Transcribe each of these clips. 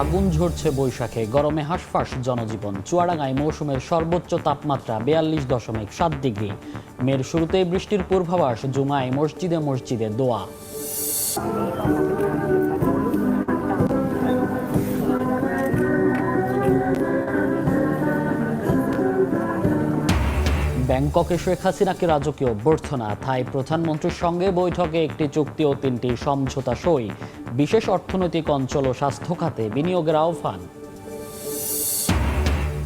আগুন ঝরছে বৈশাখে, গরমে হাঁসফাঁস জনজীবন। চুয়াডাঙ্গায় মৌসুমের সর্বোচ্চ তাপমাত্রা বেয়াল্লিশ দশমিক সাত ডিগ্রি। মের শুরুতেই বৃষ্টির পূর্বাভাস, জুমায় মসজিদে মসজিদে দোয়া। ব্যাংককে শেখ হাসিনাকে রাজকীয় অভ্যর্থনা, থাই প্রধানমন্ত্রীর সঙ্গে বৈঠকে একটি চুক্তি ও তিনটি সমঝোতা সই। বিশেষ অর্থনৈতিক অঞ্চল ও স্বাস্থ্য খাতে বিনিয়োগের আহ্বান।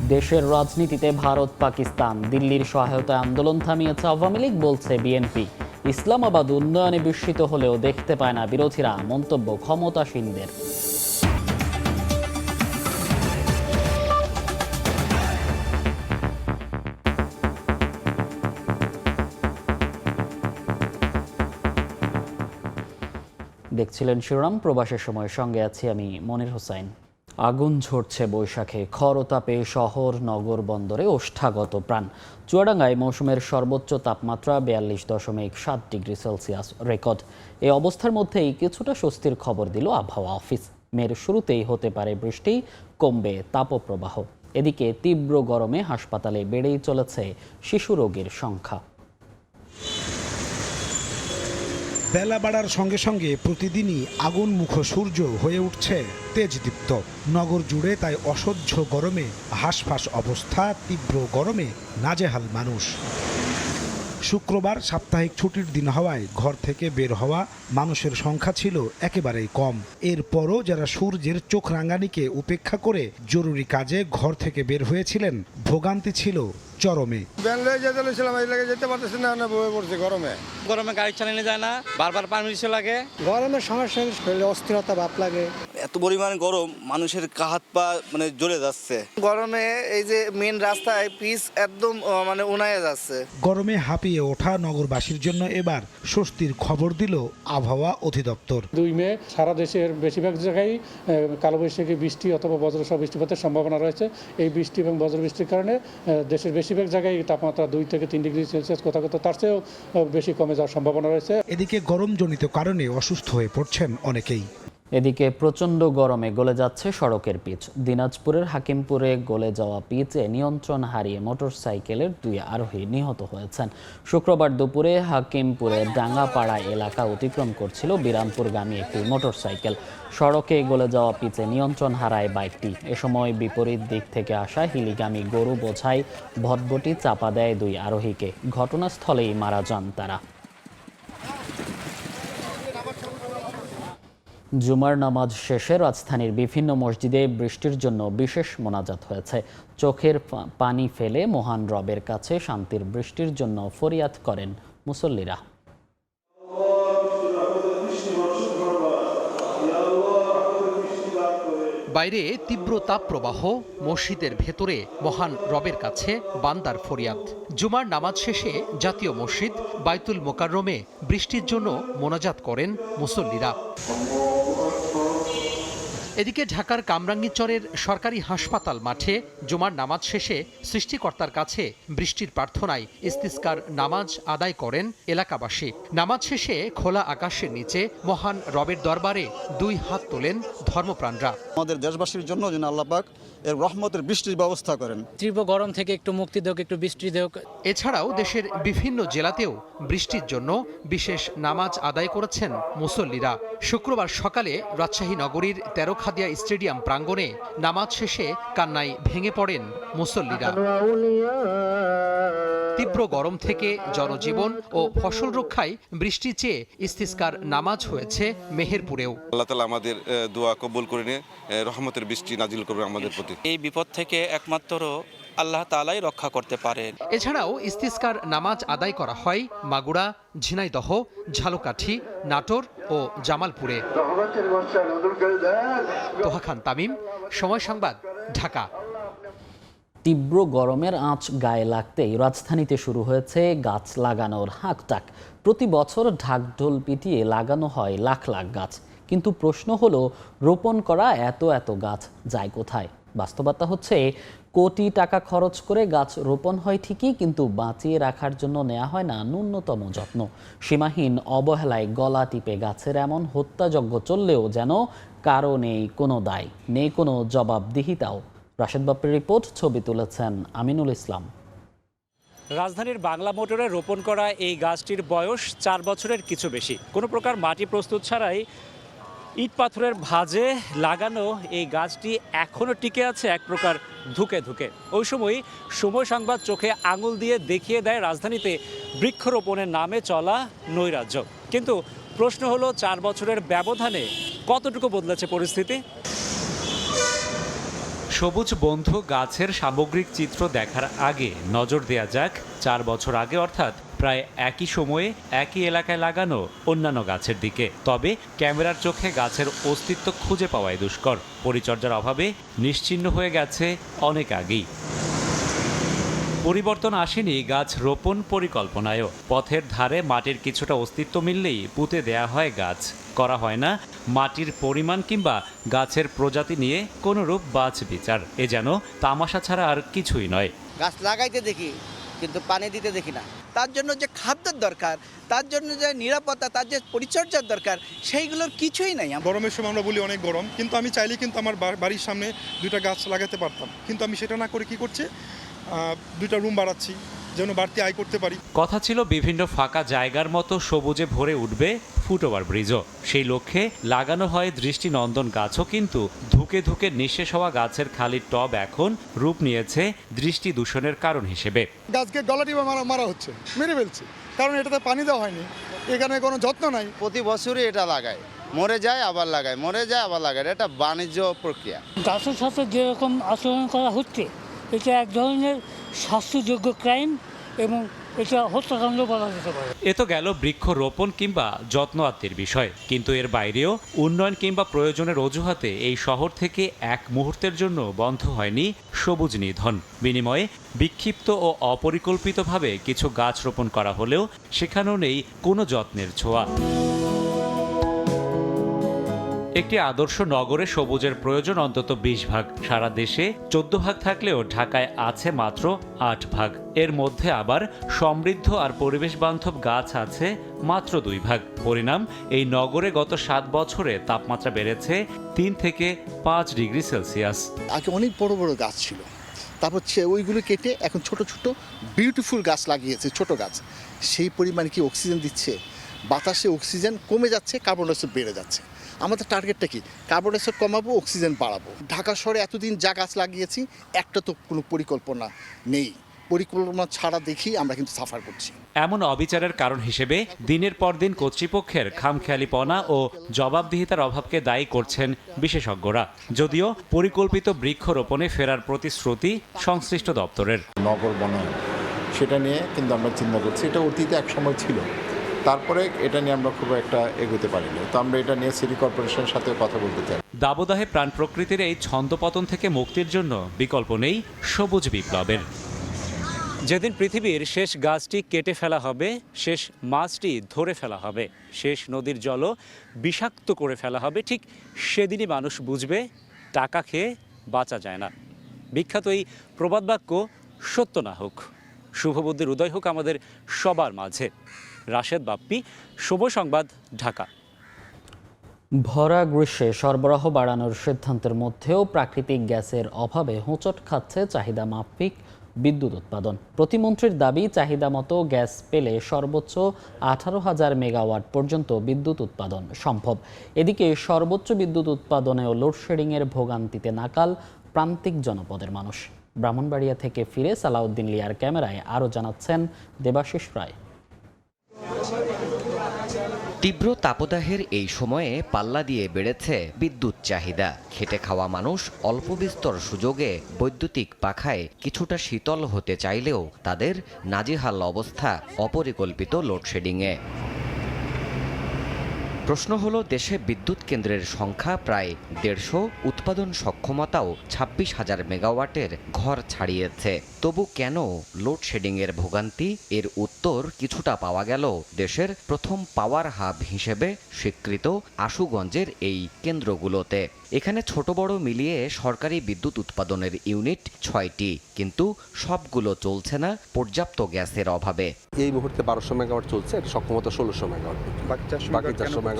দেশের রাজনীতিতে ভারত, পাকিস্তান, দিল্লির সহায়তায় আন্দোলন থামিয়েছে আওয়ামী লীগ, বলছে বিএনপি। ইসলামাবাদ উন্নয়নে বিস্মিত হলেও দেখতে পায় না বিরোধীরা মন্তব্য ক্ষমতাসীনদের। দেখছিলেন শিরোনাম? প্রবাসের সময় সঙ্গে আছি আমি মনির হোসাইন। আগুন ঝরছে বৈশাখে, খরতাপে শহর, নগর বন্দরে ওষ্ঠাগত প্রাণ। চুয়াডাঙ্গায় মৌসুমের সর্বোচ্চ তাপমাত্রা বিয়াল্লিশ দশমিক সাত ডিগ্রি সেলসিয়াস রেকর্ড। এই অবস্থার মধ্যেই কিছুটা স্বস্তির খবর দিল আবহাওয়া অফিস। মের শুরুতেই হতে পারে বৃষ্টি, কমবে তাপপ্রবাহ। এদিকে তীব্র গরমে হাসপাতালে বেড়েই চলেছে শিশু রোগীর সংখ্যা। বেলা বাড়ার সঙ্গে সঙ্গে প্রতিদিনই আগুন মুখ সূর্য হয়ে উঠছে তেজদীপ্ত। নগর জুড়ে তাই অসহ্য গরমে, হাঁসফাঁস অবস্থা, তীব্র গরমে নাজেহাল মানুষ। শুক্রবার সাপ্তাহিক ছুটির দিন হওয়ায় ঘর থেকে বের হওয়া মানুষের সংখ্যা ছিল একেবারেই কম। এরপরও যারা সূর্যের চোখ রাঙানিকে উপেক্ষা করে জরুরি কাজে ঘর থেকে বের হয়েছিলেন, ভোগান্তি ছিল চরমে। ব্যাঙ্গালোরে যেতে লেছিলাম এই লাগে যেতে পারতেছি না না বয়ে পড়ছে গরমে। গরমে গাড়ি চালানো যায় না বারবার পারমিশন লাগে। গরমের সমস্যা শরীরে অস্থিরতা ভাব লাগে। এত পরিমাণ গরম মানুষের হাত পা মানে জ্বলে যাচ্ছে। গরমে এই যে মেন রাস্তায় পিচ একদম মানে উনায়ে যাচ্ছে। গরমে হাঁপিয়ে ওঠা নগরবাসীর জন্য এবার স্বস্তির খবর দিল আবহাওয়া অধিদপ্তর। দুই মে সারা দেশের বেশিরভাগ জায়গায় কালবৈশাখী বৃষ্টি অথবা বজ্রসহ বৃষ্টিপাতের সম্ভাবনা রয়েছে। এই বৃষ্টি এবং বজ্র বৃষ্টির কারণে দেশের বেশিরভাগ জায়গায় তাপমাত্রা দুই থেকে তিন ডিগ্রি সেলসিয়াস কোথাও কোথাও তার চেয়েও বেশি কমে যাওয়ার সম্ভাবনা রয়েছে। এদিকে গরমজনিত কারণে অসুস্থ হয়ে পড়ছেন অনেকেই। এদিকে প্রচণ্ড গরমে গলে যাচ্ছে সড়কের পিচ। দিনাজপুরের হাকিমপুরে গলে যাওয়া পিচে নিয়ন্ত্রণ হারিয়ে মোটরসাইকেলের দুই আরোহী নিহত হয়েছেন। শুক্রবার দুপুরে হাকিমপুরে ডাঙ্গাপাড়া এলাকা অতিক্রম করছিল বিরামপুরগামী একটি মোটরসাইকেল। সড়কে গলে যাওয়া পিচে নিয়ন্ত্রণ হারায় বাইকটি। এ সময় বিপরীত দিক থেকে আসা হিলিগামী গরু বোঝাই ভটভটি চাপা দেয় দুই আরোহীকে। ঘটনাস্থলেই মারা যান তারা। জুমার নামাজ শেষে রাজধানীর বিভিন্ন মসজিদে বৃষ্টির জন্য বিশেষ মোনাজাত হয়েছে। চোখের পানি ফেলে মহান রবের কাছে শান্তির বৃষ্টির জন্য ফরিয়াদ করেন মুসল্লিরা। বাইরে তীব্র তাপপ্রবাহ, মসজিদের ভেতরে মহান রবের কাছে বান্দার ফরিয়াদ। জুমার নামাজ শেষে জাতীয় মসজিদ বাইতুল মোকাররমে বৃষ্টির জন্য মোনাজাত করেন মুসল্লিরা। এদিকে ঢাকার কামরাঙ্গীরচরের সরকারি হাসপাতাল মাঠে জুমার নামাজ শেষে সৃষ্টিকর্তার কাছে বৃষ্টির প্রার্থনায় ইস্তিস্কার নামাজ আদায় করেন এলাকাবাসী। নামাজ শেষে খোলা আকাশের নিচে মহান রবের দরবারে দুই হাত তোলেন ধর্মপ্রাণরা। আমাদের দেশবাসীর জন্য যেন আল্লাপাক এর রহমতের বৃষ্টির ব্যবস্থা করেন। তীব্র গরম থেকে একটু মুক্তি দেওক একটু বৃষ্টি দেওক। এছাড়াও দেশের বিভিন্ন জেলাতেও বৃষ্টির জন্য বিশেষ নামাজ আদায় করেছেন মুসল্লিরা। শুক্রবার সকালে রাজশাহী নগরীর তেরোখাদিয়া স্টেডিয়াম প্রাঙ্গণে নামাজ শেষে কান্নায় ভেঙে পড়েন মুসল্লিরা। তীব্র গরম থেকে জনজীবন ও ফসল রক্ষায় বৃষ্টি চেয়ে ইস্তিস্কার নামাজ হয়েছে মেহেরপুরেও। আল্লাহ তালা আমাদের দোয়া কবুল করে নিয়ে রহমতের বৃষ্টি নাজিল করবে আমাদের প্রতি। এই বিপদ থেকে একমাত্র আল্লাহ তালাই রক্ষা করতে পারেন। এছাড়াও ইস্তিস্কার নামাজ আদায় করা হয় মাগুরা ঝিনাইদহ ঝালকাঠি নাটোর ও জামালপুরে। তোহা খান তামিম সময় সংবাদ ঢাকা। তীব্র গরমের আঁচ গায়ে লাগতেই রাজধানীতে শুরু হয়েছে গাছ লাগানোর হাঁকটাক। প্রতি বছর ঢাকঢোল পিটিয়ে লাগানো হয় লাখ লাখ গাছ। কিন্তু প্রশ্ন হলো রোপণ করা এত এত গাছ যায় কোথায়? বাস্তবতা হচ্ছে কোটি টাকা খরচ করে গাছ রোপণ হয় ঠিকই, কিন্তু বাঁচিয়ে রাখার জন্য নেওয়া হয় না ন্যূনতম যত্ন। সীমাহীন অবহেলায় গলা টিপে গাছের এমন হত্যাযজ্ঞ চললেও যেন কারও নেই কোনো দায়, নেই কোনো জবাবদিহিতাও। রাশেদ বাপ্পির রিপোর্ট, ছবি তুলেছেন আমিনুল ইসলাম। রাজধানীর বাংলা মোটরে রোপণ করা এই গাছটির বয়স চার বছরের কিছু বেশি। কোনো প্রকার মাটি প্রস্তুত ছাড়াই ইট পাথরের ভাজে লাগানো এই গাছটি এখনও টিকে আছে এক প্রকার ধুকে ধুকে। ওই সময় সময় সংবাদ চোখে আঙুল দিয়ে দেখিয়ে দেয় রাজধানীতে বৃক্ষরোপণের নামে চলা নৈরাজ্য। কিন্তু প্রশ্ন হলো, চার বছরের ব্যবধানে কতটুকু বদলেছে পরিস্থিতি? সবুজ বন্ধু গাছের সামগ্রিক চিত্র দেখার আগে নজর দেয়া যাক, চার বছর আগে অর্থাৎ প্রায় একই সময়ে একই এলাকায় লাগানো অন্যান্য গাছের দিকে। তবে ক্যামেরার চোখে গাছের অস্তিত্ব খুঁজে পাওয়াই দুষ্কর। পরিচর্যার অভাবে নিশ্চিহ্ন হয়ে গেছে অনেক আগেই। পরিবর্তন আসেনি গাছ রোপণ পরিকল্পনায়ও। পথের ধারে মাটির কিছুটা অস্তিত্ব মিললেই পুঁতে দেয়া হয় গাছ। করা হয় না মাটির পরিমাণ কিংবা গাছের প্রজাতি নিয়ে কোনোরূপ বাছ বিচার। এ যেন তামাশা ছাড়া আর কিছুই নয়। গাছ লাগাইতে দেখি কিন্তু পানি দিতে দেখি না। তার জন্য যে খাদ্যের দরকার তার জন্য যে নিরাপত্তা তার যে পরিচর্যার দরকার সেইগুলোর কিছুই নাই গরমের সময় আমরা বলি অনেক গরম কিন্তু আমি চাইলে কিন্তু আমার বাড়ির সামনে দুইটা গাছ লাগাতে পারতাম। কিন্তু আমি সেটা না করে কি করছি? দুইটা রুম বাড়াচ্ছি যেন বাড়তি আয় করতে পারি। কথা ছিল বিভিন্ন ফাঁকা জায়গার মতো সবুজে ভরে উঠবে ফুটওভার ব্রিজও। সেই লক্ষ্যে লাগানো হয় দৃষ্টিনন্দন গাছও কিন্তু ধুকে ধুকে নিঃশেষ হওয়া গাছের খালি টব এখন রূপ নিয়েছে দৃষ্টি দূষণের কারণ হিসেবে। গাছকে গলা টিপে মারা মারা হচ্ছে মেরে ফেলছে। কারণ এটাতে পানি দেওয়া হয়নি এখানে কোনো যত্ন নাই। প্রতি বছরই এটা লাগায়। মরে যায় আবার লাগায় মরে যায় আবার লাগায়। এটা বাণিজ্য প্রক্রিয়া। গাছের সাথে যেরকম আচরণ করা হচ্ছে এটা এক ধরনের শাস্তিযোগ্য ক্রাইম এবং এটা হত্যাকাণ্ড বলা যেতে পারে। এ তো গেল বৃক্ষ রোপণ কিংবা যত্ন আত্মের বিষয়। কিন্তু এর বাইরেও উন্নয়ন কিংবা প্রয়োজনের অজুহাতে এই শহর থেকে এক মুহূর্তের জন্য বন্ধ হয়নি সবুজ নিধন। বিনিময়ে বিক্ষিপ্ত ও অপরিকল্পিতভাবে কিছু গাছ রোপণ করা হলেও সেখানেও নেই কোনো যত্নের ছোঁয়া। একটি আদর্শ নগরে সবুজের প্রয়োজন অন্তত বিশ ভাগ। সারা দেশে চোদ্দ ভাগ থাকলেও ঢাকায় আছে মাত্র আট ভাগ। এর মধ্যে আবার সমৃদ্ধ আর পরিবেশ বান্ধব গাছ আছে মাত্র দুই ভাগ। পরিণাম, এই নগরে গত সাত বছরে তাপমাত্রা বেড়েছে তিন থেকে পাঁচ ডিগ্রি সেলসিয়াস। আগে অনেক বড় বড় গাছ ছিল। তারপর সে- ওইগুলো কেটে এখন ছোট ছোট বিউটিফুল গাছ লাগিয়েছে, ছোট গাছ। সেই পরিমাণ কি অক্সিজেন দিচ্ছে? বাতাসে অক্সিজেন কমে যাচ্ছে কার্বন ডাইঅক্সাইড বেড়ে যাচ্ছে। আমাদের টার্গেটটা কি? কার্বন ডাইঅক্সাইড কমাবো অক্সিজেন বাড়াবো। ঢাকা শহরে এতদিন যা গাছ লাগিয়েছি একটা তো কোনো পরিকল্পনা নেই। পরিকল্পনা ছাড়া দেখি আমরা কিন্তু সাফার করছি। এমন অবিচারের কারণ হিসেবে দিনের পর দিন কর্তৃপক্ষের খামখেয়ালিপনা ও জবাবদিহিতার অভাবকে দায়ী করছেন বিশেষজ্ঞরা। যদিও পরিকল্পিত বৃক্ষরোপণে ফেরার প্রতিশ্রুতি সংশ্লিষ্ট দপ্তরের। নগর বনায়ন সেটা নিয়ে কিন্তু আমরা চিন্তা করছি। এটা অতীতে এক সময় ছিল। তারপরে এটা নিয়ে আমরা খুব একটা এগোতে পারিনি। তো আমরা এটা নিয়ে সিটি কর্পোরেশনের সাথে কথা বলতে চাই। দাবদাহে প্রাণ প্রকৃতির এই ছন্দপতন থেকে মুক্তির জন্য বিকল্প নেই সবুজ বিপ্লবের। যেদিন পৃথিবীর শেষ গাছটি কেটে ফেলা হবে শেষ মাছটি ধরে ফেলা হবে শেষ নদীর জলও বিষাক্ত করে ফেলা হবে ঠিক সেদিনই মানুষ বুঝবে টাকা খেয়ে বাঁচা যায় না। বিখ্যাত এই প্রবাদ বাক্য সত্য না হোক শুভবুদ্ধির উদয় হোক আমাদের সবার মাঝে। রাশেদ বাপ্পি, শুভ সংবাদ, ঢাকা। ভরা গ্রীষ্মে সরবরাহ বাড়ানোর সিদ্ধান্তের মধ্যেও প্রাকৃতিক গ্যাসের অভাবে হোঁচট খাচ্ছে চাহিদা মাফিক বিদ্যুৎ উৎপাদন। প্রতিমন্ত্রীর দাবি, চাহিদা মতো গ্যাস পেলে সর্বোচ্চ আঠারো হাজার মেগাওয়াট পর্যন্ত বিদ্যুৎ উৎপাদন সম্ভব। এদিকে সর্বোচ্চ বিদ্যুৎ উৎপাদনেও লোডশেডিংয়ের ভোগান্তিতে নাকাল প্রান্তিক জনপদের মানুষ। ব্রাহ্মণবাড়িয়া থেকে ফিরে সালাউদ্দিন লিয়ার ক্যামেরায় আরও জানাচ্ছেন দেবাশিস রায়। তীব্র তাপদাহের এই সময়ে পাল্লা দিয়ে বেড়েছে বিদ্যুৎ চাহিদা। খেটে খাওয়া মানুষ অল্প বিস্তর সুযোগে বৈদ্যুতিক পাখায় কিছুটা শীতল হতে চাইলেও তাদের নাজিহাল অবস্থা অপরিকল্পিত লোডশেডিংয়ে। প্রশ্ন হলো দেশে বিদ্যুৎ কেন্দ্রের সংখ্যা প্রায় দেড়শো উৎপাদন সক্ষমতাও ছাব্বিশ হাজার মেগাওয়াটের ঘর ছাড়িয়েছে। তবু কেন লোডশেডিংয়ের ভোগান্তি? এর উত্তর কিছুটা পাওয়া গেল দেশের প্রথম পাওয়ার হাব হিসেবে স্বীকৃত আশুগঞ্জের এই কেন্দ্রগুলোতে। এখানে ছোট বড় মিলিয়ে সরকারি বিদ্যুৎ উৎপাদনের ইউনিট ছয়টি কিন্তু সবগুলো চলছে না পর্যাপ্ত গ্যাসের অভাবে। এই মুহূর্তে বারোশো মেগাওয়াট চলছে সক্ষমতা ষোলোশো মেগাওয়াট। বাকি চারশো মেগাওয়াট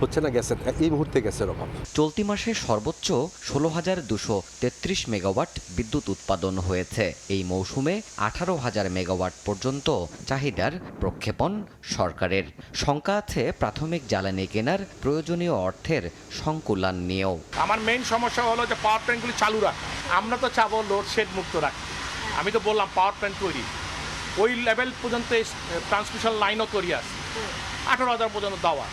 হচ্ছে না গ্যাসের এই মুহূর্তে গ্যাসের অভাব। চলতি মাসে সর্বোচ্চ ষোলো হাজার দুশো তেত্রিশ মেগাওয়াট বিদ্যুৎ উৎপাদন হয়েছে। এই মৌসুমে আঠারো হাজার মেগাওয়াট পর্যন্ত চাহিদার প্রক্ষেপণ সরকারের। শঙ্কা আছে প্রাথমিক জ্বালানি কেনার প্রয়োজনীয় অর্থের সংকুলান নিয়েও। আমার মেইন সমস্যা হলো যে পাওয়ার প্ল্যান্টগুলি চালু রাখ। আমরা তো চাবো লোডশেড মুক্ত রাখতে আমি তো বললাম পাওয়ার প্ল্যান্ট তৈরি। ওই লেভেল পর্যন্ত ট্রান্সমিশন লাইনও তৈরি আছে। আঠারো হাজার পর্যন্ত দেওয়া।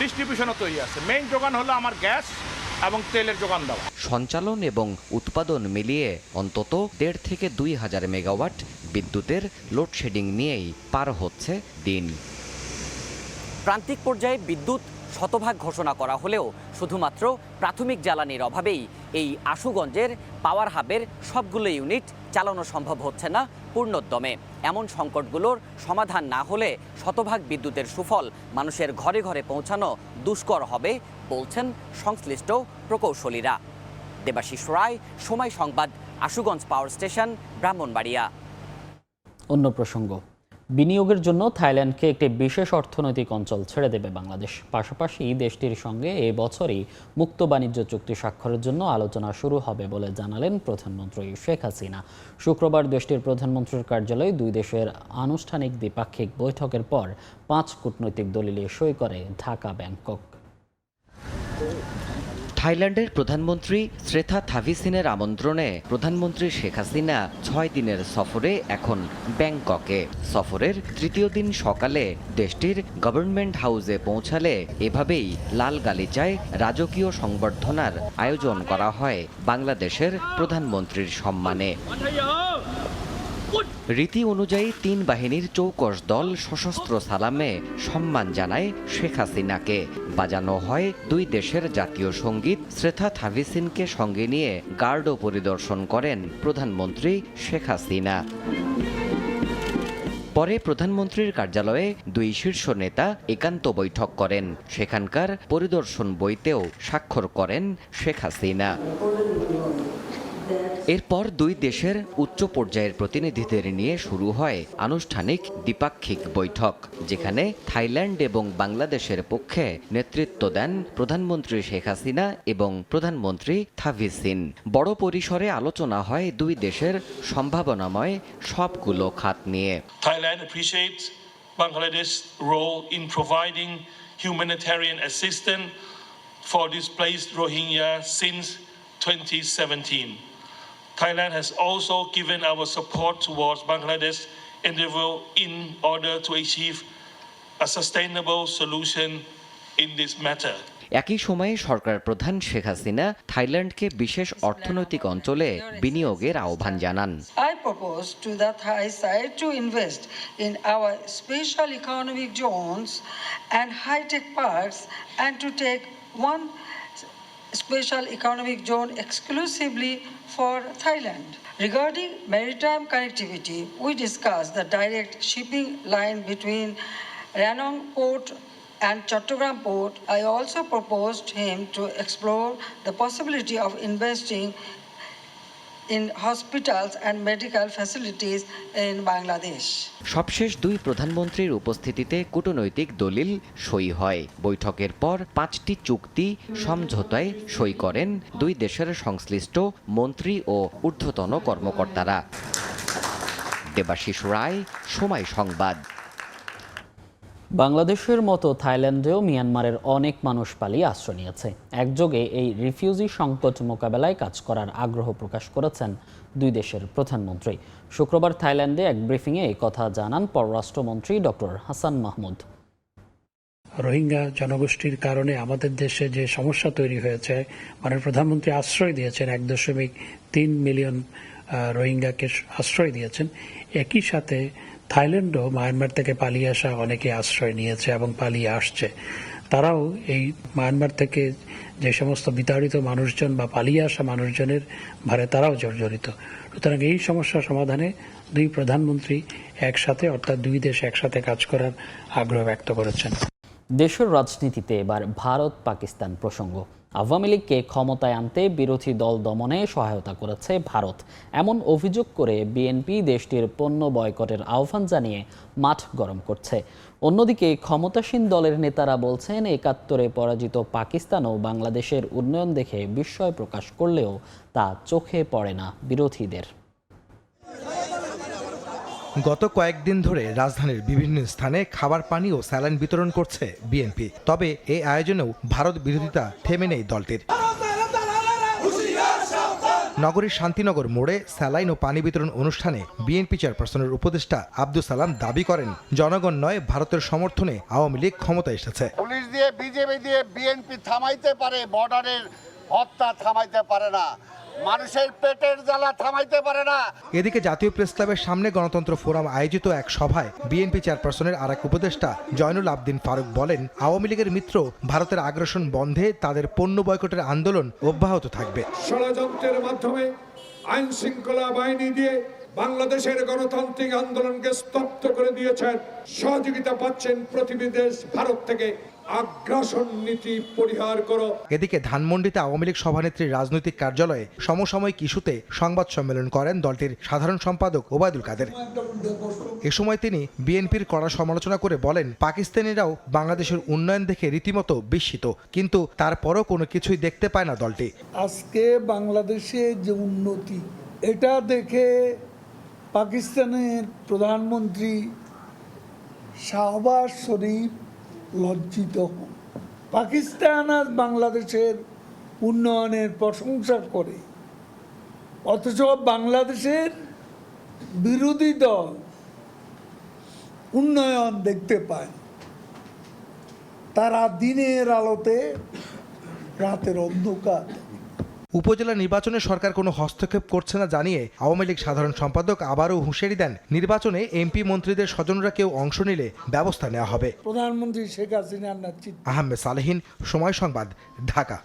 ডিস্ট্রিবিউশনও তৈরি আছে। মেইন যোগান হলো আমার গ্যাস এবং তেলের যোগান দেওয়া। সঞ্চালন এবং উৎপাদন মিলিয়ে অন্তত দেড় থেকে দুই হাজার মেগাওয়াট বিদ্যুতের লোডশেডিং নিয়েই পার হচ্ছে দিন। প্রান্তিক পর্যায়ে বিদ্যুৎ শতভাগ ঘোষণা করা হলেও শুধুমাত্র প্রাথমিক জ্বালানির অভাবেই এই আশুগঞ্জের পাওয়ার হাবের সবগুলো ইউনিট চালানো সম্ভব হচ্ছে না পূর্ণোদ্যমে। এমন সংকটগুলোর সমাধান না হলে শতভাগ বিদ্যুতের সুফল মানুষের ঘরে ঘরে পৌঁছানো দুষ্কর হবে, বলছেন সংশ্লিষ্ট প্রকৌশলীরা। দেবাশিস রায়, সময় সংবাদ, আশুগঞ্জ পাওয়ার স্টেশন, ব্রাহ্মণবাড়িয়া। অন্য প্রসঙ্গ। বিনিয়োগের জন্য থাইল্যান্ডকে একটি বিশেষ অর্থনৈতিক অঞ্চল ছেড়ে দেবে বাংলাদেশ। পাশাপাশি দেশটির সঙ্গে এ বছরই মুক্ত বাণিজ্য চুক্তি স্বাক্ষরের জন্য আলোচনা শুরু হবে বলে জানালেন প্রধানমন্ত্রী শেখ হাসিনা। শুক্রবার দেশটির প্রধানমন্ত্রীর কার্যালয়ে দুই দেশের আনুষ্ঠানিক দ্বিপাক্ষিক বৈঠকের পর পাঁচ কূটনৈতিক দলিলে সই করে ঢাকা, ব্যাংকক। থাইল্যান্ডের প্রধানমন্ত্রী শ্রেথা থাভিসিনের আমন্ত্রণে প্রধানমন্ত্রী শেখ হাসিনা ছয় দিনের সফরে এখন ব্যাংককে। সফরের তৃতীয় দিন সকালে দেশটির গভর্নমেন্ট হাউসে পৌঁছালে এভাবেই লাল গালিচায় রাজকীয় সংবর্ধনার আয়োজন করা হয় বাংলাদেশের প্রধানমন্ত্রীর সম্মানে। রীতি অনুযায়ী তিন বাহিনীর চৌকস দল সশস্ত্র সালামে সম্মান জানায় শেখ হাসিনাকে। বাজানো হয় দুই দেশের জাতীয় সংগীত। শ্রেথা থাভিসিনকে সঙ্গে নিয়ে গার্ডও পরিদর্শন করেন প্রধানমন্ত্রী শেখ হাসিনা। পরে প্রধানমন্ত্রীর কার্যালয়ে দুই শীর্ষ নেতা একান্ত বৈঠক করেন। সেখানকার পরিদর্শন বইতেও স্বাক্ষর করেন শেখ হাসিনা। এরপর দুই দেশের উচ্চ পর্যায়ের প্রতিনিধিদের নিয়ে শুরু হয় আনুষ্ঠানিক দ্বিপাক্ষিক বৈঠক, যেখানে থাইল্যান্ড এবং বাংলাদেশের পক্ষে নেতৃত্ব দেন প্রধানমন্ত্রী শেখ হাসিনা এবং প্রধানমন্ত্রী থাভিসিন বড় পরিসরে আলোচনা হয় দুই দেশের সম্ভাবনাময় সবগুলো খাত নিয়ে Thailand appreciates Bangladesh's role in providing humanitarian assistance for displaced Rohingya since 2017. Thailand has also given our support towards Bangladesh's endeavor in order to achieve a sustainable solution in this matter. একই সময়ে সরকার প্রধান শেখ হাসিনা থাইল্যান্ডকে বিশেষ অর্থনৈতিক অঞ্চলে বিনিয়োগের আহ্বান জানান I propose to the Thai side to invest in our special economic zones and high-tech parks and to take one special economic zone exclusively for Thailand. Regarding maritime connectivity, we discussed the direct shipping line between Ranong Port and Chattogram Port. I also proposed him to explore the possibility of investing in hospitals and medical facilities in Bangladesh. সবশেষ দুই প্রধানমন্ত্রীর উপস্থিতিতে কূটনৈতিক দলিল সই হয়। বৈঠকের পর পাঁচটি চুক্তি সমঝোতায় সই করেন দুই দেশের সংশ্লিষ্ট মন্ত্রী ও ঊর্ধ্বতন কর্মকর্তারা। দেবাশিস রায়, সময় সংবাদ। বাংলাদেশের মতো থাইল্যান্ডেও মিয়ানমারের অনেক মানুষ পালিয়ে আশ্রয় নিয়েছে। একযোগে এই রিফিউজি সংকট মোকাবেলায় কাজ করার আগ্রহ প্রকাশ করেছেন দুই দেশের প্রধানমন্ত্রী। শুক্রবার থাইল্যান্ডে এক ব্রিফিংয়ে এই কথা জানান পররাষ্ট্রমন্ত্রী ডক্টর হাসান মাহমুদ। রোহিঙ্গা জনগোষ্ঠীর কারণে আমাদের দেশে যে সমস্যা তৈরি হয়েছে মানে প্রধানমন্ত্রী আশ্রয় দিয়েছেন এক দশমিক তিন মিলিয়ন রোহিঙ্গাকে আশ্রয় দিয়েছেন। একই সাথে থাইল্যান্ডও মায়ানমার থেকে পালিয়ে আসা অনেকে আশ্রয় নিয়েছে এবং পালিয়ে আসছে। তারাও এই মায়ানমার থেকে যে সমস্ত বিতাড়িত মানুষজন বা পালিয়ে আসা মানুষজনের ভারে তারাও জর্জরিত। সুতরাং এই সমস্যা সমাধানে দুই প্রধানমন্ত্রী একসাথে, অর্থাৎ দুই দেশ একসাথে কাজ করার আগ্রহ ব্যক্ত করেছেন। দেশের রাজনীতিতে এবার ভারত পাকিস্তান প্রসঙ্গ। আওয়ামী লীগকে ক্ষমতায় আনতে বিরোধী দল দমনে সহায়তা করেছে ভারত। এমন অভিযোগ করে বিএনপি দেশটির পণ্য বয়কটের আহ্বান জানিয়ে মাঠ গরম করছে। অন্যদিকে ক্ষমতাসীন দলের নেতারা বলছেন, একাত্তরে পরাজিত পাকিস্তানও বাংলাদেশের উন্নয়ন দেখে বিস্ময় প্রকাশ করলেও তা চোখে পড়ে না বিরোধীদের। গত কয়েকদিন ধরে রাজধানীর বিভিন্ন স্থানে খাবার পানি ও স্যালাইন বিতরণ করছে বিএনপি। তবে এই আয়োজনেও ভারত বিরোধিতা থেমে নেই দলটির। নগরীর শান্তিনগর মোড়ে স্যালাইন ও পানি বিতরণ অনুষ্ঠানে বিএনপি চেয়ারপারসনের উপদেষ্টা আব্দুল সালাম দাবি করেন, জনগণ নয়, ভারতের সমর্থনে আওয়ামী লীগ ক্ষমতা এসেছে। পুলিশ দিয়ে, বিজেপি দিয়ে বিএনপি থামাইতে পারে, বর্ডারের হত্যা থামাইতে পারে না। মানুষের পেটের জ্বালা থামাইতে পারে না। এদিকে জাতীয় প্রেস ক্লাবের সামনে গণতন্ত্র ফোরাম আয়োজিত এক সভায় বিএনপি চেয়ারপারসনের আর এক উপদেষ্টা জয়নুল আবদিন ফারুক বলেন আওয়ামী লীগের মিত্র ভারতের আগ্রাসন বন্ধে তাদের পণ্য বয়কটের আন্দোলন অব্যাহত থাকবে। ষড়যন্ত্রের মাধ্যমে আইন শৃঙ্খলা বাহিনী দিয়ে বাংলাদেশের গণতান্ত্রিক আন্দোলনকে স্তব্ধ করে দিয়েছেন। সহযোগিতা পাচ্ছেন প্রতিবেশী দেশ ভারত থেকে। আগ্রাসন নীতি পরিহার করো। এদিকে ধানমন্ডিতে আওয়ামী লীগ সভানেত্রীর রাজনৈতিক কার্যালয়ে সমসাময়িক ইস্যুতে সংবাদ সম্মেলন করেন দলটির সাধারণ সম্পাদক ওবায়দুল কাদের। এ সময় তিনি বিএনপির কড়া সমালোচনা করে বলেন পাকিস্তানিরাও বাংলাদেশের উন্নয়ন দেখে রীতিমতো বিস্মিত কিন্তু তারপরও কোনো কিছুই দেখতে পায় না দলটি। আজকে বাংলাদেশে যে উন্নতি এটা দেখে পাকিস্তানের প্রধানমন্ত্রী শাহবাজ শরীফ লজ্জিত হন। পাকিস্তান আজ বাংলাদেশের উন্নয়নের প্রশংসা করে। অথচ বাংলাদেশের বিরোধী দল উন্নয়ন দেখতে পায়। তারা দিনের আলোতে রাতের অন্ধকার। উপজেলা নির্বাচনে সরকার কোনো হস্তক্ষেপ করছে না জানিয়ে আওয়ামী লীগ সাধারণ সম্পাদক আবারও হুঁশিয়ারি দেন। নির্বাচনে এমপি মন্ত্রীদের স্বজনরা কেউ অংশ নিলে ব্যবস্থা নেওয়া হবে। প্রধানমন্ত্রী শেখ হাসিনার আহমেদ সালেহীন সময় সংবাদ ঢাকা।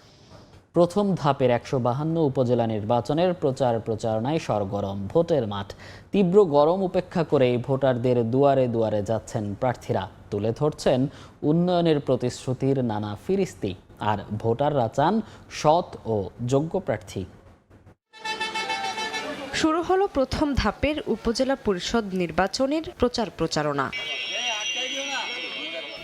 প্রথম ধাপের একশো বাহান্ন উপজেলা নির্বাচনের প্রচার প্রচারণায় সরগরম ভোটের মাঠ। তীব্র গরম উপেক্ষা করে ভোটারদের দুয়ারে দুয়ারে যাচ্ছেন প্রার্থীরা। তুলে ধরছেন উন্নয়নের প্রতিশ্রুতির নানা ফিরিস্তি। আর ভোটাররা চান সৎ ও যোগ্য প্রার্থী। শুরু হলো প্রথম ধাপের উপজেলা পরিষদ নির্বাচনের প্রচার প্রচারণা।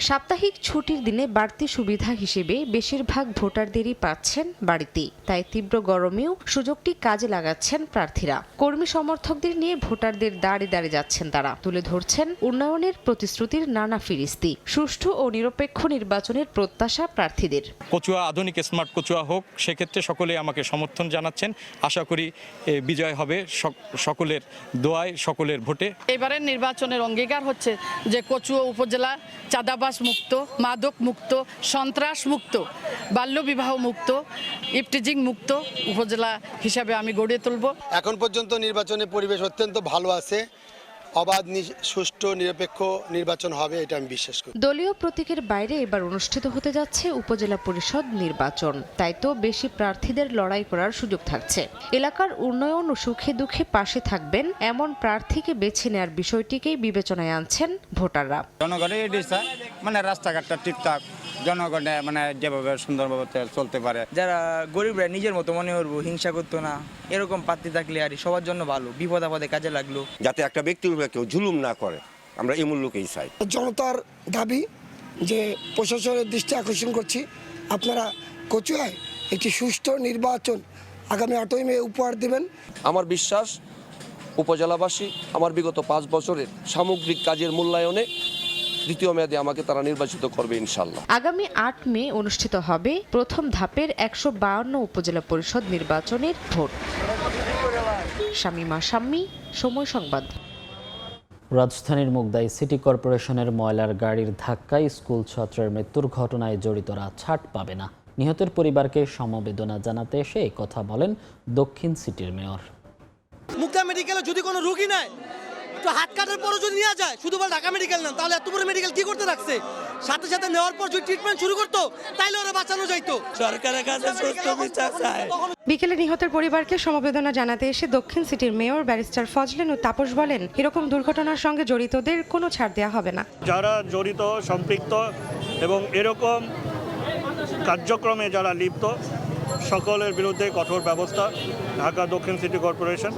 সাপ্তাহিক ছুটির দিনে বাড়তি সুবিধা হিসেবে বেশিরভাগ ভোটারদেরই পাচ্ছেন বাড়িতে তাই তীব্র গরমেও সুযোগটি কাজে লাগাচ্ছেন প্রার্থীরা। কর্মী সমর্থকদের নিয়ে ভোটারদের দাঁড়ে দাঁড়ে যাচ্ছেন তারা। তুলে ধরছেন উন্নয়নের প্রতিশ্রুতির নানা ফিরিস্তি। সুষ্ঠু ও নিরপেক্ষ নির্বাচনের প্রত্যাশা প্রার্থীদের। কচুয়া আধুনিক স্মার্ট কচুয়া হোক সেক্ষেত্রে সকলে আমাকে সমর্থন জানাচ্ছেন। আশা করি এ, বিজয় হবে সকলের দোয়ায় সকলের ভোটে। এবারের নির্বাচনের অঙ্গীকার হচ্ছে যে কচুয়া উপজেলা চাঁদাবাস মুক্ত মাদক মুক্ত সন্ত্রাস মুক্ত বাল্যবিবাহ মুক্ত ইফটিজিং মুক্ত উপজেলা হিসাবে আমি গড়ে তুলব। এখন পর্যন্ত নির্বাচনের পরিবেশ অত্যন্ত ভালো আছে। অবাধ নি- সুষ্ঠু নিরপেক্ষ নির্বাচন হবে এটা আমি বিশ্বাস করি। দলীয় প্রতীকের বাইরে এবার অনুষ্ঠিত হতে যাচ্ছে উপজেলা পরিষদ নির্বাচন। তাই তো বেশি প্রার্থীদের লড়াই করার সুযোগ থাকছে। এলাকার উন্নয়ন ও সুখে দুঃখে পাশে থাকবেন এমন প্রার্থীকে বেছে নেওয়ার বিষয়টিকেই বিবেচনায় আনছেন ভোটাররা। জনগণের মানে রাস্তাঘাটটা ঠিকঠাক জনগণে মানে যেভাবে সুন্দরভাবে চলতে পারে। যারা গরিবরা নিজের মতো মনে করব হিংসা করতো না এরকম প্রার্থী থাকলে আর সবার জন্য ভালো বিপদ আপদে কাজে লাগল। যাতে একটা ব্যক্তির কেউ জুলুম না করে আমরা এই মূল্যকেই চাই। জনতার দাবি যে প্রশাসনের দৃষ্টি আকর্ষণ করছি আপনারা কচুয়ায় একটি সুষ্ঠু নির্বাচন আগামী আটই মে উপহার দেবেন। আমার বিশ্বাস উপজেলাবাসী আমার বিগত পাঁচ বছরের সামগ্রিক কাজের মূল্যায়নে দ্বিতীয় মেয়াদে আমাকে তারা নির্বাচিত করবে ইনশাল্লাহ আগামী আট মে অনুষ্ঠিত হবে প্রথম ধাপের একশো উপজেলা পরিষদ নির্বাচনের ভোট। শামিমা শাম্মী সময় সংবাদ। রাজধানীর মুগদাই সিটি কর্পোরেশনের ময়লার গাড়ির ধাক্কায় স্কুল ছাত্রের মৃত্যুর ঘটনায় জড়িতরা ছাট পাবে না। নিহতের পরিবারকে সমবেদনা জানাতে এসে কথা বলেন দক্ষিণ সিটির মেয়র। মুক্তা মেডিকেলে যদি কোনো রুগী নাই হাত কাটার পরও যদি নেওয়া যায় শুধু বল ঢাকা মেডিকেল না তাহলে এত বড় মেডিকেল কি করতে রাখছে? সাথে সাথে নেওয়ার পর যদি ট্রিটমেন্ট শুরু করতো তাইলে ওরা বাঁচানো যাইতো। সরকারের কাছে সুস্থ বিচার চায়। বিকেলে নিহতের পরিবারকে সমবেদনা জানাতে এসে দক্ষিণ সিটির মেয়র ব্যারিস্টার ফজলেন ও তাপস বলেন এরকম দুর্ঘটনার সঙ্গে জড়িতদের কোনো ছাড় দেওয়া হবে না। যারা জড়িত সম্পৃক্ত এবং এরকম কার্যক্রমে যারা লিপ্ত সকলের বিরুদ্ধে কঠোর ব্যবস্থা ঢাকা দক্ষিণ সিটি কর্পোরেশন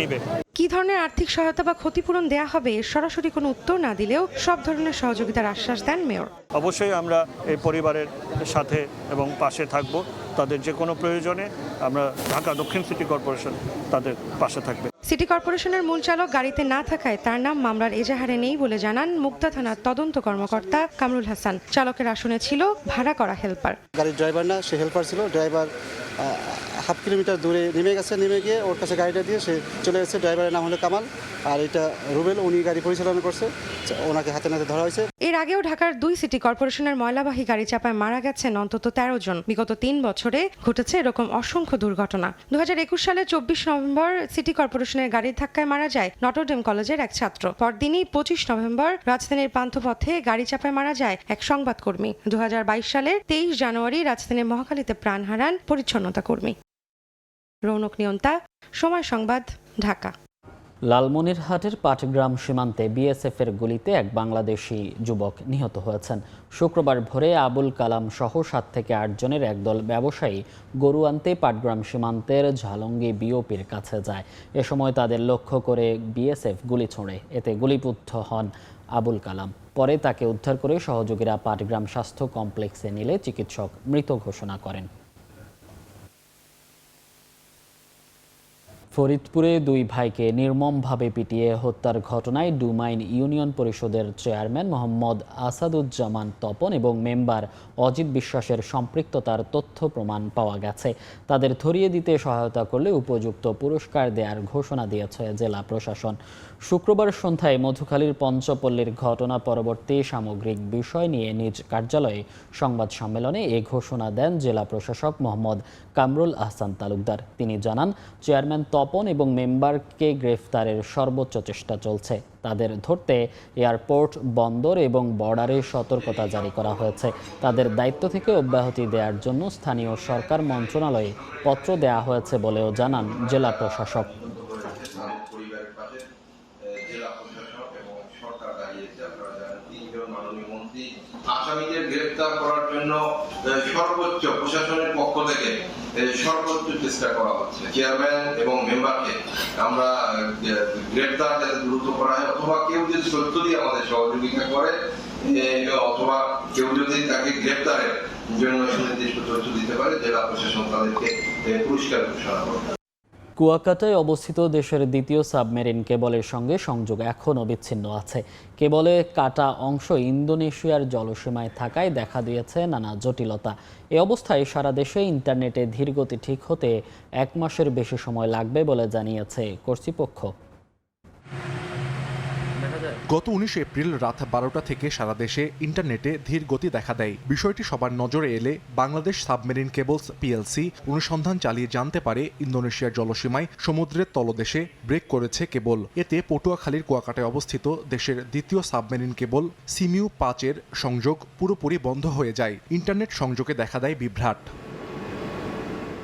নিবে। কি ধরনের আর্থিক সহায়তা বা ক্ষতিপূরণ দেয়া হবে? সরাসরি কোনো উত্তর না দিলেও সব ধরনের সহযোগিতার আশ্বাস দেন মেয়র। অবশ্যই আমরা এই পরিবারের সাথে এবং পাশে থাকব। তাদের যে কোনো প্রয়োজনে আমরা ঢাকা দক্ষিণ সিটি কর্পোরেশন তাদের পাশে থাকবে। সিটি কর্পোরেশনের মূল চালক গাড়িতে না থাকায় তার নাম মামলার এজাহারে নেই বলে জানান মুক্তা থানার তদন্ত কর্মকর্তা কামরুল হাসান। চালকের আসনে ছিল ভাড়া করা হেল্পার। গাড়ির ড্রাইভার না সে হেল্পার ছিল। ড্রাইভার হাফ কিলোমিটার দূরে নেমে গেছে নেমে গিয়ে ওর কাছে গাড়িটা দিয়ে সে চলে গেছে ড্রাইভারের নাম হলো কামাল আর এটা রুবেল উনি গাড়ি পরিচালনা করছে। ওনাকে হাতে নাতে ধরা হয়েছে। এর আগেও ঢাকার দুই সিটি কর্পোরেশনের ময়লাবাহী গাড়ি চাপায় মারা গেছেন অন্তত তেরো জন। বিগত তিন বছরে ঘটেছে এরকম অসংখ্য দুর্ঘটনা। দুহাজার একুশ সালে চব্বিশ নভেম্বর সিটি কর্পোরেশনের গাড়ির ধাক্কায় মারা যায় নটরডেম কলেজের এক ছাত্র। পরদিনই পঁচিশ নভেম্বর রাজধানীর পান্থপথে গাড়ি চাপায় মারা যায় এক সংবাদকর্মী। দু হাজার বাইশ সালের তেইশ জানুয়ারি রাজধানীর মহাখালীতে প্রাণ হারান পরিচ্ছন্নতা কর্মী। রৌনক নিয়ন্তা, সময় সংবাদ, ঢাকা। লালমনিরহাটের পাটগ্রাম সীমান্তে বিএসএফের গুলিতে এক বাংলাদেশি যুবক নিহত হয়েছেন। শুক্রবার ভোরে আবুল কালাম সহ সাত থেকে আটজনের একদল ব্যবসায়ী গরু আনতে পাটগ্রাম সীমান্তের ঝালঙ্গি বিওপির কাছে যায়। এ সময় তাদের লক্ষ্য করে বিএসএফ গুলি ছোঁড়ে, এতে গুলিপুদ্ধ হন আবুল কালাম। পরে তাকে উদ্ধার করে সহযোগীরা পাটগ্রাম স্বাস্থ্য কমপ্লেক্সে নিলে চিকিৎসক মৃত ঘোষণা করেন। ফরিদপুরে দুই ভাইকে নির্মমভাবে পিটিয়ে হত্যার ঘটনায় ডুমাইন ইউনিয়ন পরিষদের চেয়ারম্যান মোহাম্মদ আসাদুজ্জামান তপন এবং মেম্বার অজিত বিশ্বাসের সম্পৃক্ততার তথ্য প্রমাণ পাওয়া গেছে। তাদের ধরিয়ে দিতে সহায়তা করলে উপযুক্ত পুরস্কার দেওয়ার ঘোষণা দিয়েছে জেলা প্রশাসন। শুক্রবার সন্ধ্যায় মধুখালীর পঞ্চপল্লীর ঘটনা পরবর্তী সামগ্রিক বিষয় নিয়ে নিজ কার্যালয়ে সংবাদ সম্মেলনে এ ঘোষণা দেন জেলা প্রশাসক মোহাম্মদ কামরুল আহসান তালুকদার। তিনি জানান, চেয়ারম্যান তপন এবং মেম্বারকে গ্রেফতারের সর্বোচ্চ চেষ্টা চলছে। তাদের ধরতে এয়ারপোর্ট, বন্দর এবং বর্ডারে সতর্কতা জারি করা হয়েছে। তাদের দায়িত্ব থেকে অব্যাহতি দেওয়ার জন্য স্থানীয় সরকার মন্ত্রণালয়ে পত্র দেওয়া হয়েছে বলেও জানান জেলা প্রশাসক। আসামিদের গ্রেফতার করার জন্য সর্বোচ্চ প্রশাসনের পক্ষ থেকে সর্বোচ্চ চেষ্টা করা হচ্ছে চেয়ারম্যান এবং মেম্বারকে আমরা গ্রেফতার যাতে দ্রুত করা হয় অথবা কেউ যদি সত্যি আমাদের সহযোগিতা করে অথবা কেউ যদি তাকে গ্রেফতারের জন্য সুনির্দিষ্ট তথ্য দিতে পারে জেলা প্রশাসন তাদেরকে পুরস্কার ঘোষণা করবে কুয়াকাটায় অবস্থিত দেশের দ্বিতীয় সাবমেরিন কেবলের সঙ্গে সংযোগ এখনও বিচ্ছিন্ন আছে। কেবলে কাটা অংশ ইন্দোনেশিয়ার জলসীমায় থাকায় দেখা দিয়েছে নানা জটিলতা। এ অবস্থায় সারা দেশে ইন্টারনেটে ধীরগতি ঠিক হতে এক মাসের বেশি সময় লাগবে বলে জানিয়েছে কর্তৃপক্ষ। গত উনিশ এপ্রিল রাত বারোটা থেকে সারা দেশে ইন্টারনেটে ধীর গতি দেখা দেয়। বিষয়টি সবার নজরে এলে বাংলাদেশ সাবমেরিন কেবলস পিএলসি অনুসন্ধান চালিয়ে জানতে পারে ইন্দোনেশিয়ার জলসীমায় সমুদ্রের তলদেশে ব্রেক করেছে কেবল। এতে পটুয়াখালীর কুয়াকাটায় অবস্থিত দেশের দ্বিতীয় সাবমেরিন কেবল সিমিউ পাঁচের সংযোগ পুরোপুরি বন্ধ হয়ে যায়। ইন্টারনেট সংযোগে দেখা দেয় বিভ্রাট।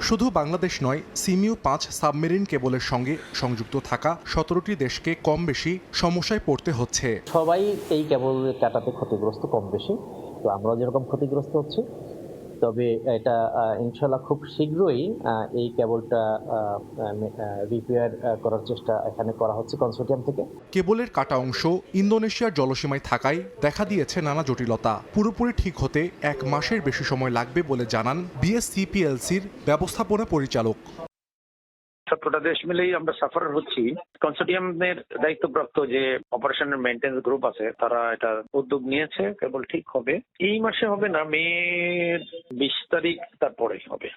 শুধু বাংলাদেশ নয়, সিমিউ পাঁচ সাবমেরিন কেবলের সঙ্গে সংযুক্ত থাকা সতেরোটি দেশকে কম বেশি সমস্যায় পড়তে হচ্ছে। সবাই এই কেবল কাটাতে ক্ষতিগ্রস্ত কম বেশি, তো আমরা যেরকম ক্ষতিগ্রস্ত হচ্ছি তবে এটা ইনশাল্লাহ খুব শীঘ্রই এই কেবলটা রিপেয়ার করার চেষ্টা এখানে করা হচ্ছে কনসোর্টিয়াম থেকে। কেবলের কাটা অংশ ইন্দোনেশিয়ার জলসীমায় থাকায় দেখা দিয়েছে নানা জটিলতা। পুরোপুরি ঠিক হতে এক মাসের বেশি সময় লাগবে বলে জানান বিএসসিপিএলসির ব্যবস্থাপনা পরিচালক। সবকটা দেশ মিলেই আমরা সাফার হচ্ছি। কনসোর্টিয়ামের দায়িত্বপ্রাপ্ত যে অপারেশনের মেনটেন্স গ্রুপ আছে, তারা এটা উদ্যোগ নিয়েছে, কেবল ঠিক হবে। এই মাসে হবে না, মে বিশ তারিখ তারপরে হবে।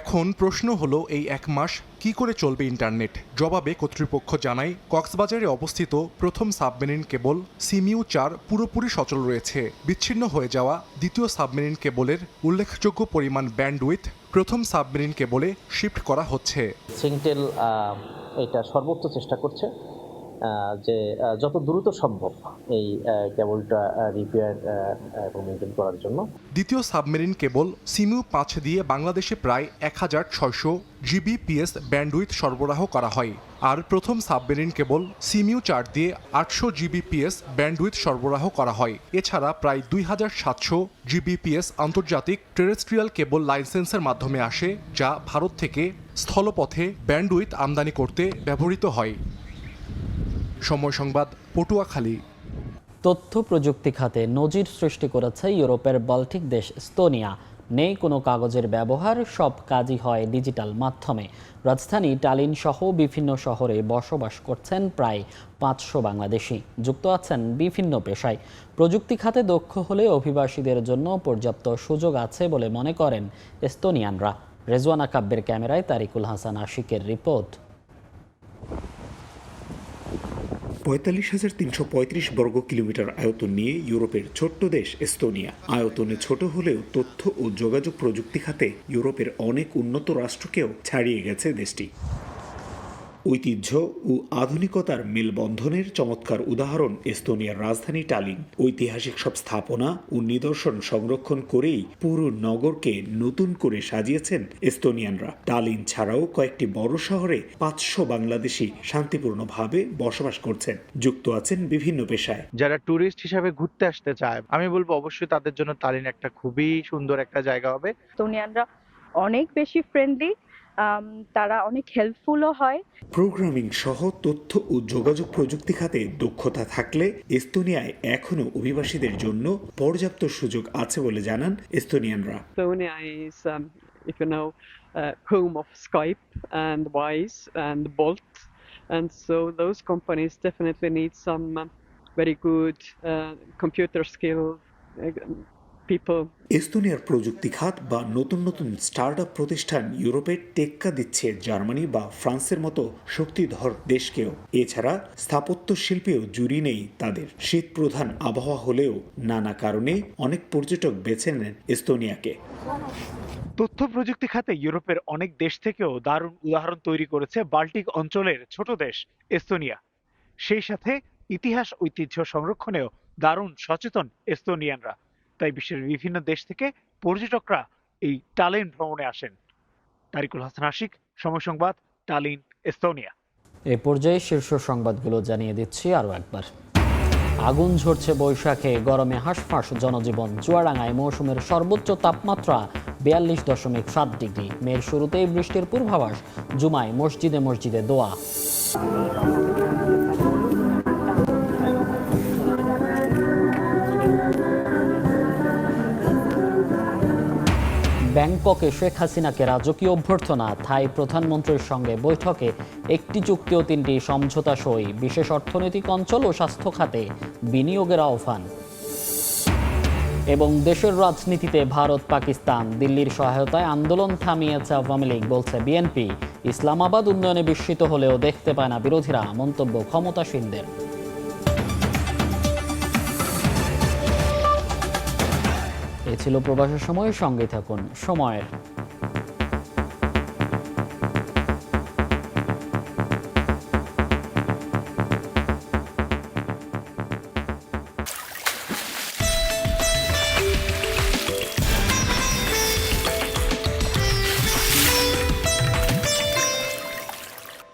এখন প্রশ্ন হলো, এই এক মাস কি করে চলবে ইন্টারনেট জবাবে কর্তৃপক্ষ জানায়, কক্সবাজারে অবস্থিত প্রথম সাবমেরিন কেবল সিমিউ চার পুরোপুরি সচল রয়েছে। বিচ্ছিন্ন হয়ে যাওয়া দ্বিতীয় সাবমেরিন কেবলের উল্লেখযোগ্য পরিমাণ ব্যান্ডউইথ প্রথম সাবমেরিন কেবলে শিফট করা হচ্ছে। সিংটেল এটা সর্বোচ্চ চেষ্টা করছে। যে যত দ্রুত সম্ভব এই কেবলটা রিপেয়ার এবং মেনটেন করার জন্য। দ্বিতীয় সাবমেরিন কেবল সিমিউ পাঁচ দিয়ে বাংলাদেশে প্রায় এক হাজার ছয়শো জিবিপিএস ব্যান্ডউইথ সরবরাহ করা হয়। আর প্রথম সাবমেরিন কেবল সিমিউ চার দিয়ে আটশো জিবিপিএস ব্যান্ডউইথ সরবরাহ করা হয়। এছাড়া প্রায় দুই হাজার সাতশো জিবিপিএস আন্তর্জাতিক টেরেস্ট্রিয়াল কেবল লাইসেন্সের মাধ্যমে আসে, যা ভারত থেকে স্থলপথে ব্যান্ডউইথ আমদানি করতে ব্যবহৃত হয়। সময় সংবাদ, পটুয়াখালী। তথ্য প্রযুক্তি খাতে নজির সৃষ্টি করেছে ইউরোপের বাল্টিক দেশ স্তোনিয়া নেই কোনো কাগজের ব্যবহার, সব কাজই হয় ডিজিটাল মাধ্যমে। রাজধানী টালিন সহ বিভিন্ন শহরে বসবাস করছেন প্রায় পাঁচশো বাংলাদেশি। যুক্ত আছেন বিভিন্ন পেশায়। প্রযুক্তি খাতে দক্ষ হলে অভিবাসীদের জন্য পর্যাপ্ত সুযোগ আছে বলে মনে করেন এস্তোনিয়ানরা। রেজওয়ানা কাব্যের ক্যামেরায় তারিকুল হাসান আশিকের রিপোর্ট। পঁয়তাল্লিশ হাজার তিনশো পঁয়ত্রিশ বর্গ কিলোমিটার আয়তন নিয়ে ইউরোপের ছোট্ট দেশ এস্তোনিয়া। আয়তনে ছোট হলেও তথ্য ও যোগাযোগ প্রযুক্তি খাতে ইউরোপের অনেক উন্নত রাষ্ট্রকেও ছাড়িয়ে গেছে দেশটি। ঐতিহ্য ও আধুনিকতার মেলবন্ধনের চমৎকার উদাহরণ এস্তোনিয়ার রাজধানী টালিন। ঐতিহাসিক সব স্থাপনা ও নিদর্শন সংরক্ষণ করেই পুরো নগরকে নতুন করে সাজিয়েছেন এস্তোনিয়ানরা। টালিন ছাড়াও কয়েকটি বড় শহরে পাঁচশো বাংলাদেশি শান্তিপূর্ণভাবে বসবাস করছেন। যুক্ত আছেন বিভিন্ন পেশায়। যারা ট্যুরিস্ট হিসাবে ঘুরতে আসতে চায় আমি বলব অবশ্যই তাদের জন্য তালিন একটা খুবই সুন্দর একটা জায়গা হবে। এস্তোনিয়ানরা অনেক বেশি ফ্রেন্ডলি তারা অনেক হেল্পফুলও হয় প্রোগ্রামিং সহ তথ্য ও যোগাযোগ প্রযুক্তি খাতে দক্ষতা থাকলে এস্তোনিয়ায় এখনও অভিবাসীদের জন্য পর্যাপ্ত সুযোগ আছে বলে জানান এস্তোনিয়ানরা um, if you know, uh, home of Skype and Wise and Bolt, and so those companies definitely need some um, very good uh, computer skill uh, people. এস্তোনিয়ার প্রযুক্তি খাত বা নতুন নতুন স্টার্ট আপ প্রতিষ্ঠান ইউরোপের টেক্কা দিচ্ছে জার্মানি বা ফ্রান্সের মতো শক্তিধর দেশকেও। এছাড়া স্থাপত্য শিল্পেও জুড়ি নেই তাদের। শীত প্রধান আবহাওয়া হলেও নানা কারণে অনেক পর্যটক বেছে নেন এস্তোনিয়াকে। তথ্য প্রযুক্তি খাতে ইউরোপের অনেক দেশ থেকেও দারুণ উদাহরণ তৈরি করেছে বাল্টিক অঞ্চলের ছোট দেশ এস্তোনিয়া। সেই সাথে ইতিহাস ঐতিহ্য সংরক্ষণেও দারুণ সচেতন এস্তোনিয়ানরা। তাই বিশ্বের বিভিন্ন দেশ থেকে পর্যটকরা এই টালিন ভ্রমণে আসেন। তারিকুল হাসান আশিক, সময় সংবাদ, টালিন, এস্তোনিয়া। এ পর্যায়ে শীর্ষ সংবাদগুলো জানিয়ে দিচ্ছি আরও একবার। আগুন ঝরছে বৈশাখে, গরমে হাঁসফাঁস, জনজীবন চুয়াডাঙ্গায়, মৌসুমের সর্বোচ্চ তাপমাত্রা বিয়াল্লিশ দশমিক সাত ডিগ্রি। মেয়ের শুরুতেই বৃষ্টির পূর্বাভাস, জুমায় মসজিদে মসজিদে দোয়া। ব্যাংককে শেখ হাসিনাকে রাজকীয় অভ্যর্থনা, থাই প্রধানমন্ত্রীর সঙ্গে বৈঠকে একটি চুক্তি ও তিনটি সমঝোতা সই, বিশেষ অর্থনৈতিক অঞ্চল ও স্বাস্থ্য খাতে বিনিয়োগের আহ্বান। এবং দেশের রাজনীতিতে ভারত, পাকিস্তান, দিল্লির সহায়তায় আন্দোলন থামিয়েছে আওয়ামী লীগ, বলছে বিএনপি। ইসলামাবাদ উন্নয়নে বিস্মিত হলেও দেখতে পায় না বিরোধীরা, মন্তব্য ক্ষমতাসীনদের। ছিল প্রবাসের সময় সঙ্গে থাকুন। সময়ের